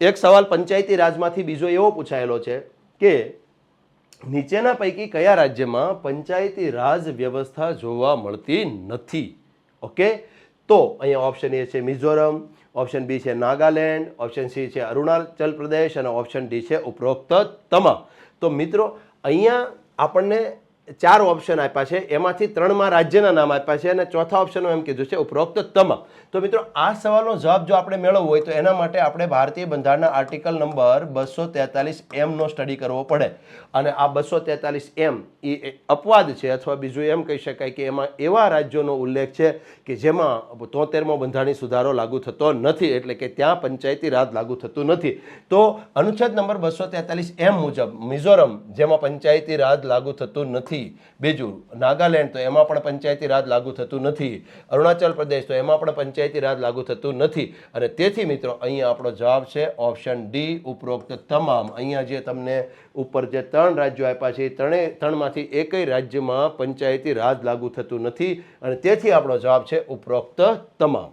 એક સવાલ પંચાયતી રાજમાંથી બીજો એવો પૂછાયેલો છે કે, નીચેના પૈકી કયા રાજ્યમાં પંચાયતી રાજ વ્યવસ્થા જોવા મળતી નથી? ઓકે? તો અહીંયા ઓપ્શન એ છે મિઝોરમ ઓપ્શન બી છે નાગાલેન્ડ ઓપ્શન સી છે અરુણાચલ પ્રદેશ અને ઓપ્શન ડી છે ઉપરોક્ત તમામ. તો મિત્રો, અહીંયા આપણને ચાર ઓપ્શન આપ્યા છે. એમાંથી ત્રણમાં રાજ્યના નામ આપ્યા છે અને ચોથા ઓપ્શનમાં એમ કીધું છે ઉપરોક્ત તમામ. તો મિત્રો, આ સવાલનો જવાબ જો આપણે મેળવવો હોય તો એના માટે આપણે ભારતીય બંધારણના આર્ટિકલ નંબર બસો તેતાલીસ એમનો સ્ટડી કરવો પડે. અને આ બસો તેતાલીસ એમ એ અપવાદ છે અથવા બીજું એમ કહી શકાય કે એમાં એવા રાજ્યોનો ઉલ્લેખ છે કે જેમાં તોતેરમો બંધારણી સુધારો લાગુ થતો નથી એટલે કે ત્યાં પંચાયતી રાજ લાગુ થતું નથી. તો અનુચ્છેદ નંબર બસો તેતાલીસ એમ મુજબ મિઝોરમ, જેમાં પંચાયતી રાજ લાગુ થતું નથી બીજું, નાગાલેન્ડ તો એમાં પણ પંચાયતી રાજ લાગુ થતું નથી. અરુણાચલ પ્રદેશ તો એમાં પણ પંચાયતી રાજ લાગુ થતું નથી. અને તેથી મિત્રો, અહીંયા આપણો જવાબ છે ઓપ્શન ડી, ઉપરોક્ત તમામ. અહીંયા જે તમને ઉપર જે ત્રણ રાજ્યો આપ્યા છે ત્રણેય ત્રણમાંથી એકેય રાજ્યમાં પંચાયતી રાજ લાગુ થતું નથી. અને તેથી આપણો જવાબ છે ઉપરોક્ત તમામ.